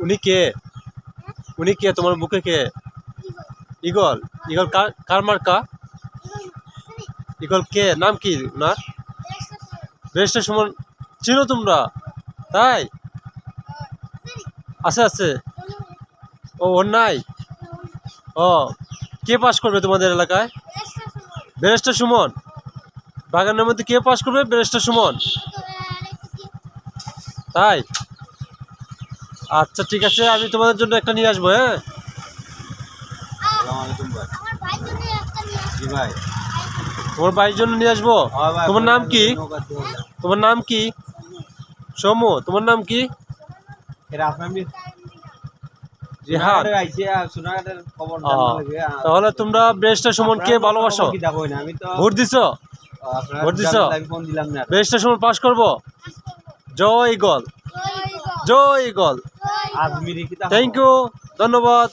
উনি কে? উনি কে? তোমার বুকে কে? ইগল। ইগল কার কার মার্কা? ইগল কে? নাম কি ওনার রেজিস্টার সুমন চিনো তোমরা? তাই? আছে আছে। ও, ওর নাই? ও, কে পাস করবে তোমাদের এলাকায়? ব্যারিস্টার সুমন। বাগানের মধ্যে কে পাস করবে? ব্যারিস্টার সুমন। তাই? আচ্ছা ঠিক আছে আমি তোমাদের জন্য একটা নিয়ে আসব হ্যাঁ? আসসালামু আলাইকুম ভাই। আমার ভাইয়ের জন্য নিয়ে তোমার আসব? হ্যাঁ তোমার নাম কি। তোমার নাম কি? সমু তোমার নাম কি? আর- তাহলে তোমরা ব্যারিস্টার সুমনকে ভালোবাসো? খবর কি যাব না, আমি তো ভোট দিছো? ভোট দিছো? জানলে আমি ফোন দিলাম না। সুমন পাস করব? জয় ইগল জয় গল। থ্যাংক ইউ ধন্যবাদ।